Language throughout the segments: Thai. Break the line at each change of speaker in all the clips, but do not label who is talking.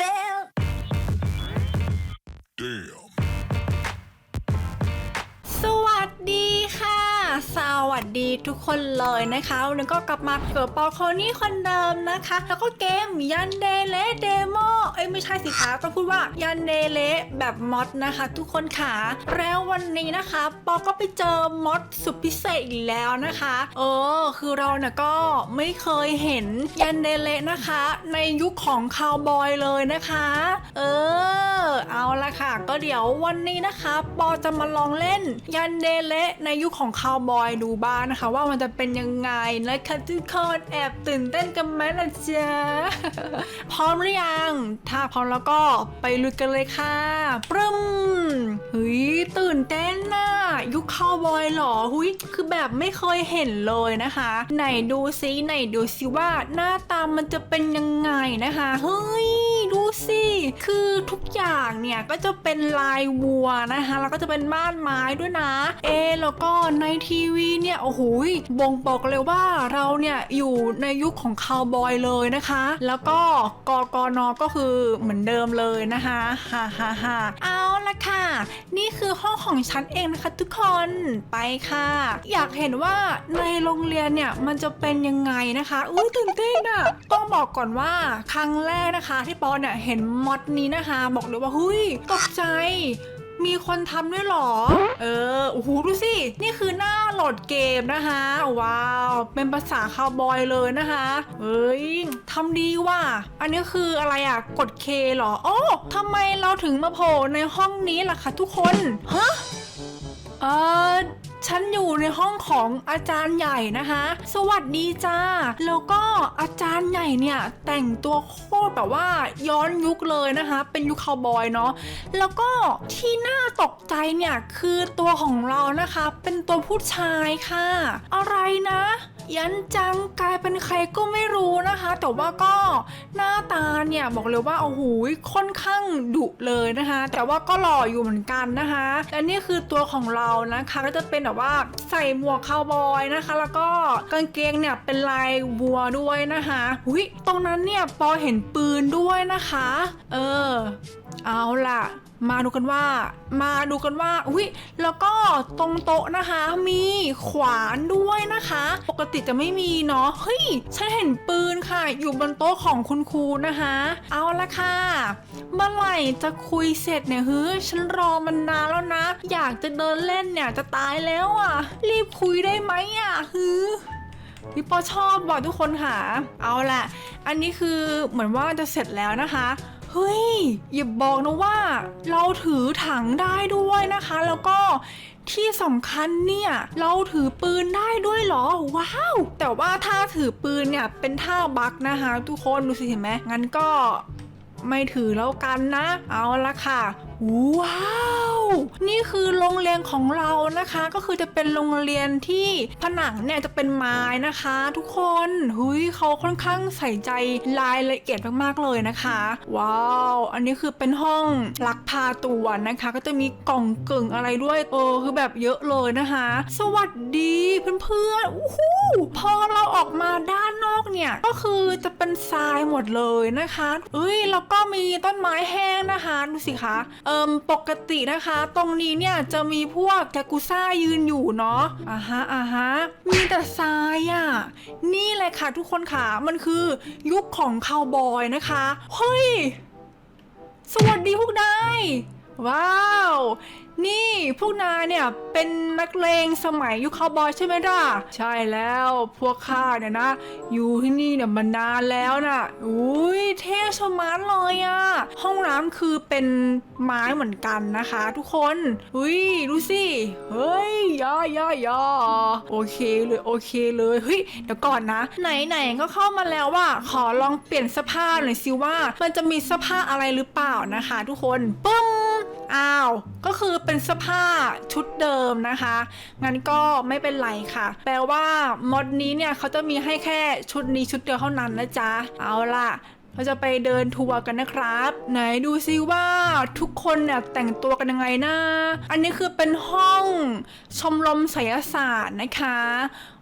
fell.
Damn.
สวัสดีทุกคนเลยนะคะวันนี้ก็กลับมาเกิดปอโคนี่คนเดิมนะคะ แล้วก็เกมยันเดเลเดโมเอ้ยไม่ใช่สิคะต้องพูดว่ายันเดเลแบบมอดนะคะ ทุกคนค่ะ แล้ววันนี้นะคะปอก็ไปเจอมอดสุดพิเศษอีกแล้วนะคะเออคือเราเนี่ยก็ไม่เคยเห็นยันเดเลนะคะ ในยุคของคาวบอยเลยนะคะ เออ เอาละค่ะ ก็เดี๋ยววันนี้นะคะ ปอจะมาลองเล่นยันเดเลในยุคของคาวบอยอยดูบ้างนะคะ ว่ามันจะเป็นยังไงนะคะทุกคนแอบตื่นเต้นกันไหมล่ะจ๊ะ พร้อมหรือยัง ถ้าพร้อมแล้วก็ไปลุยกันเลยค่ะปรึ้มเฮ้ยตื่นเต้นน่ะยุคคาวบอยเหรอหุยคือแบบไม่เคยเห็นเลยนะคะ ไหนดูซิไหนดูซิว่าหน้าตามันจะเป็นยังไงนะคะเฮ้ย สิ คือทุกอย่างเนี่ยก็จะเป็นลายวัวนะคะแล้วก็จะเป็นบ้านไม้ด้วยนะ เอ แล้วก็ในทีวีเนี่ยโอ้โหบ่งบอกเลยว่าเราเนี่ยอยู่ในยุคของคาวบอยเลยนะคะ แล้วก็กกนก็คือเหมือนเดิมเลยนะคะฮ่าฮ่าฮ่าเอา ละค่ะ นี่คือห้องของฉันเองนะคะ ทุกคนไปค่ะ อยากเห็นว่าในโรงเรียนเนี่ยมันจะเป็นยังไงนะคะอุ้ยตื่นเต้นอะต้องบอกก่อนว่าครั้งแรกนะคะ ที่ปอเนี่ยเห็นมอดนี้นะคะ บอกเลยว่าหุ้ยตกใจ มีคนทำด้วยเหรอ เออ โอ้โห ดูสิ นี่คือหน้าโหลดเกมนะคะ ว้าว เป็นภาษาคาวบอยเลยนะคะ เฮ้ยทำดีว่ะ อันนี้คืออะไรอะ กดเคเหรอ โอ้ทำไมเราถึงมาโผล่ในห้องนี้ล่ะคะทุกคน ฮะ เออ ฉันอยู่ในห้องของอาจารย์ใหญ่นะคะ สวัสดีจ้า แล้วก็อาจารย์ใหญ่เนี่ย แต่งตัวโคตรแบบว่าย้อนยุคเลยนะคะ เป็นยุคคาวบอยเนาะ แล้วก็ที่น่าตกใจเนี่ย คือตัวของเรานะคะ เป็นตัวผู้ชายค่ะ อะไรนะ ยันจังกลายเป็นใครก็ไม่รู้นะคะ แต่ว่าก็หน้าตาเนี่ยบอกเลยว่าโอ้โหค่อนข้างดุเลยนะคะ แต่ว่าก็หล่ออยู่เหมือนกันนะคะและนี่คือตัวของเรานะคะก็จะเป็นแบบว่าใส่หมวกคาวบอยนะคะ แล้วก็กางเกงเนี่ยเป็นลายวัวด้วยนะคะหุยตรงนั้นเนี่ยปอเห็นปืนด้วยนะคะ เออ เอาล่ะ มาดูกันว่า มาดูกันว่า อุ้ยแล้วก็ตรงโต๊ะนะคะ มีขวานด้วยนะคะ ปกติจะไม่มีเนาะ เฮ้ย ฉันเห็นปืนค่ะ อยู่บนโต๊ะของคุณครูนะคะ เอาละค่ะ เมื่อไหร่จะคุยเสร็จเนี่ยเฮ้ยฉันรอมันนานแล้วนะ อยากจะเดินเล่นเนี่ยจะตายแล้วอะ รีบคุยได้ไหมอะเฮือพี่ปอชอบบอกทุกคนค่ะ เอาละอันนี้คือเหมือนว่าจะเสร็จแล้วนะคะ เฮ้ยอย่าบอกนะว่า เราถือถังได้ด้วยนะคะ แล้วก็ที่สำคัญเนี่ยเราถือปืนได้ด้วยเหรอว้าว แต่ว่าถ้าถือปืนเนี่ยเป็นท่าบักนะคะ ทุกคนดูสิเห็นไหมงั้นก็ไม่ถือแล้วกันนะ เอาละค่ะ ว้าว นี่คือโรงเรียนของเรานะคะ ก็คือจะเป็นโรงเรียนที่ผนังเนี่ยจะเป็นไม้นะคะ ทุกคนหุยเขาค่อนข้างใส่ใจรายละเอียดมากๆเลยนะคะ ว้าว อันนี้คือเป็นห้องลักพาตัวนะคะ ก็จะมีกล่องกึ่งอะไรด้วยเออคือแบบเยอะเลยนะคะ สวัสดีเพื่อนๆอู้หูพอเราออกมาด้านนอกเนี่ยก็คือจะเป็นทรายหมดเลยนะคะเอ้ยแล้วก็มีต้นไม้แห้งนะคะดูสิคะเอิมปกตินะคะตรงนี้เนี่ยจะมีพวกแกกุซ่ายืนอยู่เนาะอ่าฮะอ่าฮะมีแต่ทรายอะ่ะนี่แหละค่ะทุกคนค่ะมันคือยุคของคาวบอยนะคะ เฮ้ย สวัสดีพวกนาย ว้าว นี่พวกนายเนี่ยเป็นนักเลงสมัยยุคคาวบอยใช่ไหมล่ะ ใช่แล้วพวกข้าเนี่ยนะ อยู่ที่นี่เนี่ยมานานแล้วนะ่ะอุ้ยเท่ชะมัดเลยอะ่ะ ห้องน้ำคือเป็นไม้เหมือนกันนะคะ ทุกคนอุ้ยดูสิเฮ้ยย่อย่อย่อโอเคเลยโอเคเลยเฮ้ยเดี๋ยวก่อนนะ ไหนๆก็เข้ามาแล้วว่าขอลองเปลี่ยนเสื้อผ้าหน่อยสิว่า มันจะมีเสื้อผ้าอะไรหรือเปล่านะคะ ทุกคนปึ้ง อ้าว ก็คือเป็นเสื้อผ้าชุดเดิมนะคะ งั้นก็ไม่เป็นไรค่ะ แปลว่ามดนี้เนี่ยเขาจะมีให้แค่ชุดนี้ชุดเดียวเท่านั้นนะจ๊ะ เอาล่ะ เราจะไปเดินทัวร์กันนะครับ ไหนดูซิว่าทุกคนเนี่ยแต่งตัวกันยังไงนะอันนี้คือเป็นห้องชมรมไสยศาสตร์นะคะ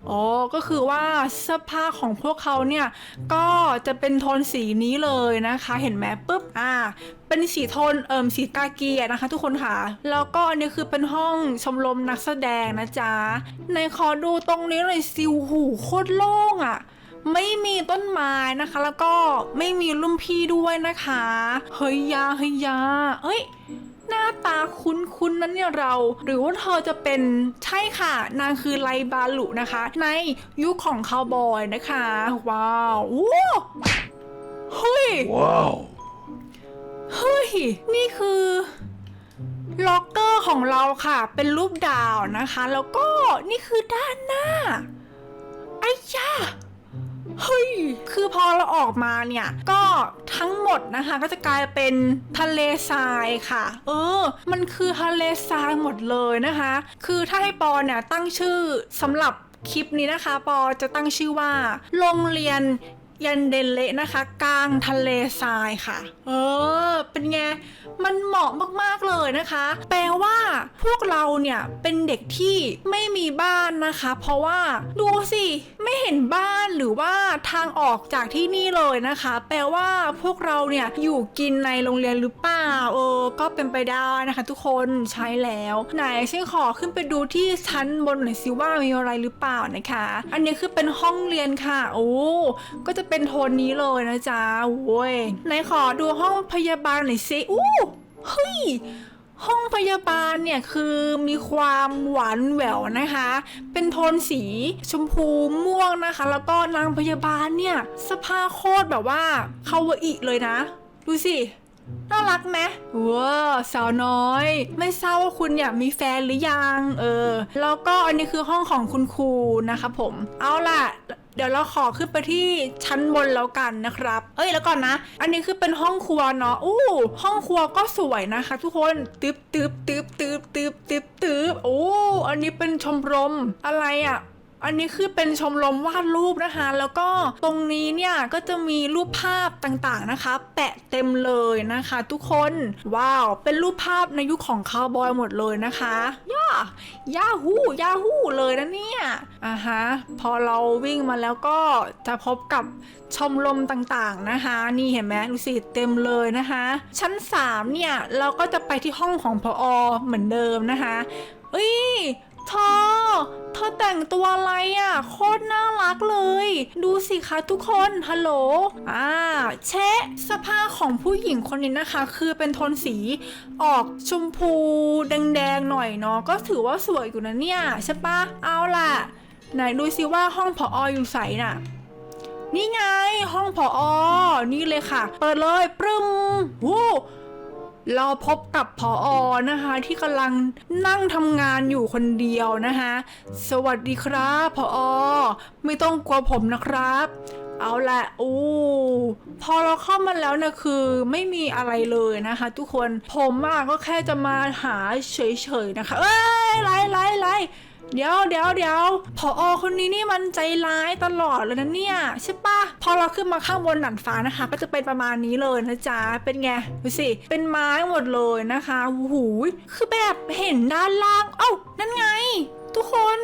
อ๋อก็คือว่าเสื้อผ้าของพวกเขาเนี่ยก็จะเป็นโทนสีนี้เลยนะคะ เห็นไหมปุ๊บอ่าเป็นสีโทนเอิมสีกากีอะนะคะ ทุกคนค่ะ แล้วก็อันนี้คือเป็นห้องชมรมนักแสดงนะจ๊ะในขอดูตรงนี้เลยซิวหูโคตรโล่งอะ ไม่มีต้นไม้นะคะ แล้วก็ไม่มีรุ่มพี่ด้วยนะคะ เฮ้ยยาเฮ้ยยาเอ้ยหน้าตาคุ้นๆนั้นเนี่ยเรา หรือว่าเธอจะเป็นใช่ค่ะ นางคือไลบาลุนะคะ ในยุคของคาวบอยนะคะ ว้าวโอ้เฮ้ย
Wow.
เฮ้ย นี่คือล็อกเกอร์ของเราค่ะ เป็นรูปดาวนะคะ แล้วก็นี่คือด้านหน้าไอ้ยา เฮ้ย คือพอเราออกมาเนี่ย ก็ทั้งหมดนะคะ ก็จะกลายเป็นทะเลทรายค่ะ เออ มันคือทะเลทรายหมดเลยนะคะ คือถ้าให้ปอเนี่ยตั้งชื่อสำหรับคลิปนี้นะคะ ปอจะตั้งชื่อว่า โรงเรียนยันเดนเละนะคะ กลางทะเลทรายค่ะ เออ เป็นไง มันเหมาะมากๆเลยนะคะ แปลว่าพวกเราเนี่ยเป็นเด็กที่ไม่มีบ้านนะคะ เพราะว่าดูสิไม่เห็นบ้านหรือว่าทางออกจากที่นี่เลยนะคะ แปลว่าพวกเราเนี่ยอยู่กินในโรงเรียนหรือเปล่าเออ ก็เป็นไปได้นะคะ ทุกคนใช้แล้ว ไหนฉันขอขึ้นไปดูที่ชั้นบนหน่อยสิว่ามีอะไรหรือเปล่านะคะ อันนี้คือเป็นห้องเรียนค่ะ โอ้ก็จะเป็นโทนนี้เลยนะจ๊ะโว้ยไหนขอดูห้องพยาบาลหน่อยสิอู้เฮ้ยห้องพยาบาลเนี่ยคือมีความหวานแหววนะคะ เป็นโทนสีชมพูม่วงนะคะ แล้วก็นางพยาบาลเนี่ยสภาพโคตรแบบว่าคาวาอิเลยนะ ดูสิน่ารักไหมว้าสาวน้อย ไม่ทราบว่าคุณเนี่ยมีแฟนหรือยัง เออ แล้วก็อันนี้คือห้องของคุณครูนะคะผม เอาล่ะ เดี๋ยวเราขอขึ้นไปที่ชั้นบนแล้วกันนะครับ เอ้ยแล้วก่อนนะ อันนี้คือเป็นห้องครัวเนาะอู้ห้องครัวก็สวยนะคะ ทุกคนตึบตึบตึบตึบตึบตึบตึบโอ้อันนี้เป็นชมรมอะไรอะ่ะ อันนี้คือเป็นชมรมวาดรูปนะคะ แล้วก็ตรงนี้เนี่ยก็จะมีรูปภาพต่างๆนะคะ แปะเต็มเลยนะคะ ทุกคนว้าวเป็นรูปภาพในยุคของคาวบอยหมดเลยนะคะย่าย่าฮูยาฮูเลยนะเนี่ยอ่าฮะพอเราวิ่งมาแล้วก็จะพบกับชมรมต่างๆนะคะ นี่เห็นไหมดูสิเต็มเลยนะคะ ชั้น 3 เนี่ย เราก็จะไปที่ห้องของพออเหมือนเดิมนะคะเอ้ย เธอเธอแต่งตัวอะไรอะ โคตรน่ารักเลย ดูสิคะทุกคน ฮัลโหล อ่า เชะสภาพของผู้หญิงคนนี้นะคะ คือเป็นโทนสีออกชมพูแดงๆหน่อยเนาะ ก็ถือว่าสวยอยู่นะเนี่ย ใช่ปะเอาล่ะ ไหนดูสิว่าห้องผอออยู่ใสน่ะ นี่ไงห้องผออนี่เลยค่ะ เปิดเลยปรึมวู้ เราพบกับพออนะคะ ที่กำลังนั่งทำงานอยู่คนเดียวนะคะ สวัสดีครับพออไม่ต้องกลัวผมนะครับ เอาละอู้พอเราเข้ามาแล้วนะคือไม่มีอะไรเลยนะคะ ทุกคนผมอะก็แค่จะมาหาเฉยๆนะคะ เอ้ยไรไรไร เดี๋ยวเดี๋ยวเดี๋ยวพออคนนี้นี่มันใจร้ายตลอดเลยนะเนี่ยใช่ปะพอเราขึ้นมาข้างบนหนันฟ้านะคะ ก็จะเป็นประมาณนี้เลยนะจ๊ะเป็นไงดูสิเป็นไม้หมดเลยนะคะโอ้โหคือแบบเห็นด้านล่าง เอ้านั่นไง ทุกคน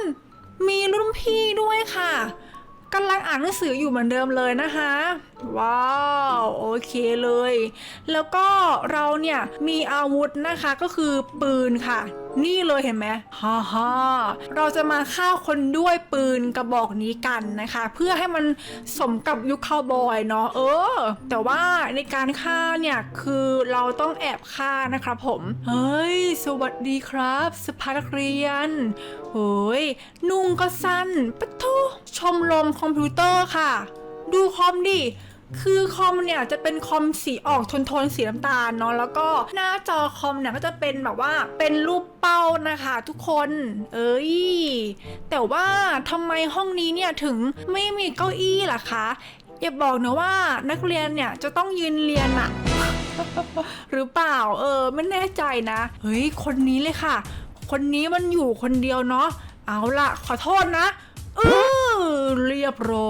มีรุ่นพี่ด้วยค่ะกำลังอ่านหนังสืออยู่เหมือนเดิมเลยนะคะว้าว โอเคเลย แล้วก็เราเนี่ยมีอาวุธนะคะก็คือปืนค่ะ นี่เลยเห็นไหมฮ่าฮ่าเราจะมาฆ่าคนด้วยปืนกระบอกนี้กันนะคะ เพื่อให้มันสมกับยุคคาวบอยเนาะเออ แต่ว่าในการฆ่าเนี่ยคือเราต้องแอบฆ่านะครับผม เฮ้ย สวัสดีครับสภานักเรียนโอ้ยนุ่งก็สั้นปะทุชมรมคอมพิวเตอร์ค่ะ ดูคอมดิคือคอมเนี่ยจะเป็นคอมสีออกโทนๆสีน้ำตาลเนาะแล้วก็หน้าจอคอมเนี่ยก็จะเป็นแบบว่าเป็นรูปเป้านะคะทุกคน เอ้ย แต่ว่าทำไมห้องนี้เนี่ยถึงไม่มีเก้าอี้ล่ะคะอย่าบอกนะว่านักเรียนเนี่ยจะต้องยืนเรียนอะหรือเปล่าเออไม่แน่ใจนะเฮ้ยคนนี้เลยค่ะ คนนี้มันอยู่คนเดียวเนาะเอาล่ะ ขอโทษนะเออเรียบร้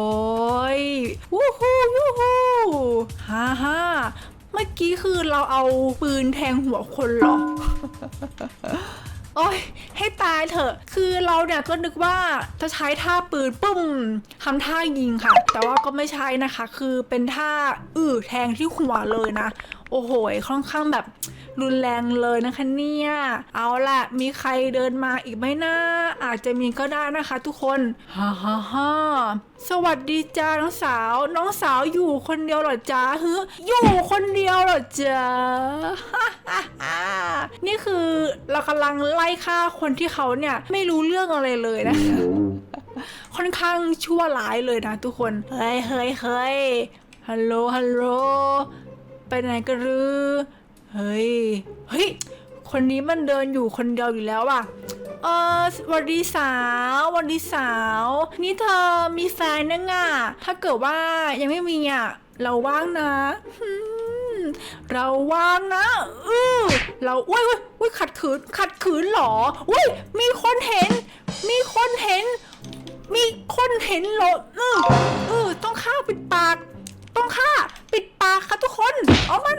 กี้คือเราเอาปืนแทงหัวคนเหรอ โอ้ยให้ตายเถอะ คือเราเนี่ยก็นึกว่าจะใช้ท่าปืนปุ้มทำท่ายิงค่ะ แต่ว่าก็ไม่ใช่นะคะ คือเป็นท่าอื้อแทงที่หัวเลยนะ โอ้โหค่อนข้างแบบ รุนแรงเลยนะคะเนี่ย เอาล่ะ มีใครเดินมาอีกไหมนะ อาจจะมีก็ได้นะคะทุกคน ฮ่าฮ่าฮ่าสวัสดีจ้าน้องสาว น้องสาวอยู่คนเดียวเหรอจ้าฮึอยู่คนเดียวเหรอจ้านี่คือเรากำลังไล่ฆ่าคนที่เขาเนี่ยไม่รู้เรื่องอะไรเลยนะคะค่อนข้างชั่วร้ายเลยนะทุกคน เฮ้ยเฮ้ยเฮ้ยฮัลโหลฮัลโหลไปไหนกันหรือ เฮ้ย เฮ้ย คนนี้มันเดินอยู่คนเดียวอยู่แล้วอะ เออสวัสดีสาววัสดีสาว นี่เธอมีแฟนยังอะ ถ้าเกิดว่ายังไม่มีอะ เราว่างนะเราว่างนะอือเราอุ้ยอุ้ยอุ้ยขัดขืน ขัดขืนหรอ อุ้ย มีคนเห็น มีคนเห็น มีคนเห็นหรอเออเออต้องฆ่าปิดปาก ต้องฆ่า ปิดปากค่ะทุกคน เอามัน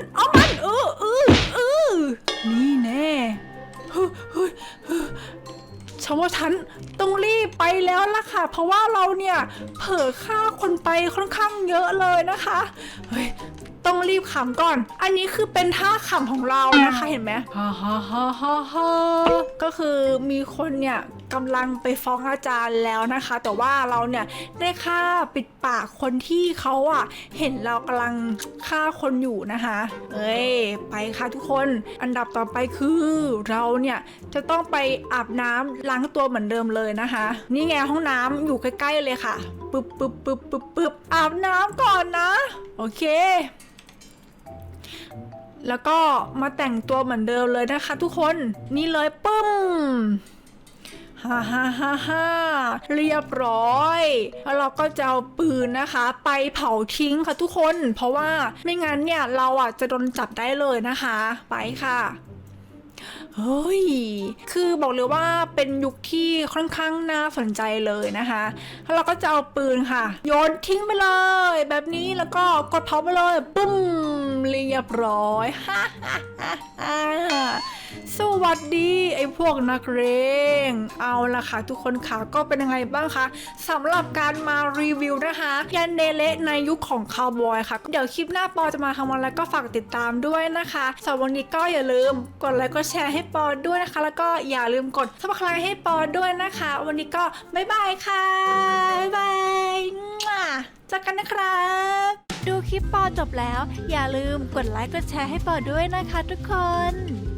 ว่าฉันต้องรีบไปแล้วล่ะค่ะ เพราะว่าเราเนี่ยเผลอฆ่าคนไปค่อนข้างเยอะเลยนะคะ เฮ้ย ต้องรีบขำก่อน อันนี้คือเป็นท่าขำของเรานะคะเห็นไหมฮ่าฮ่าฮ่าฮ่าฮ่าก็คือมีคนเนี่ยกำลังไปฟ้องอาจารย์แล้วนะคะ แต่ว่าเราเนี่ยได้ฆ่าปิดปากคนที่เขาอะเห็นเรากำลังฆ่าคนอยู่นะคะเอ้ยไปค่ะทุกคน อันดับต่อไปคือเราเนี่ยจะต้องไปอาบน้ำล้างตัวเหมือนเดิมเลยนะคะ นี่ไงห้องน้ำอยู่ใกล้ๆเลยค่ะปึ๊บปึ๊บปึ๊บปึ๊บปึ๊บอาบน้ำก่อนนะ โอเค แล้วก็มาแต่งตัวเหมือนเดิมเลยนะคะทุกคนนี่เลยปึ้มฮ่าฮ่าฮ่าฮ่าเรียบร้อย แล้วเราก็จะเอาปืนนะคะ ไปเผาทิ้งค่ะทุกคน เพราะว่าไม่งั้นเนี่ยเราอะจะโดนจับได้เลยนะคะ ไปค่ะ เฮ้ย คือบอกเลยว่าเป็นยุคที่ค่อนข้างน่าสนใจเลยนะคะ แล้วเราก็จะเอาปืนค่ะ โยนทิ้งไปเลย แบบนี้แล้วก็กดเผาไปเลย ปุ้มเรียบร้อยฮ่าฮ่าฮ่าฮ่า สวัสดีไอ้พวกนักเรงเอาละค่ะ ทุกคนค่ะก็เป็นยังไงบ้างคะสำหรับการมารีวิวนะคะยันเดเลในยุคของคาวบอยค่ะ เดี๋ยวคลิปหน้าปอจะมาทำอะไรก็ฝากติดตามด้วยนะคะสำหรับวันนี้ก็อย่าลืมกดไลค์กดแชร์ให้ปอด้วยนะคะ แล้วก็อย่าลืมกดซับสไครต์ให้ปอด้วยนะคะ วันนี้ก็บ๊ายบายค่ะบ๊ายบายมั่วเจอกันนะครับ
ดูคลิปปอจบแล้ว อย่าลืมกดไลค์กดแชร์ให้ปอด้วยนะคะทุกคน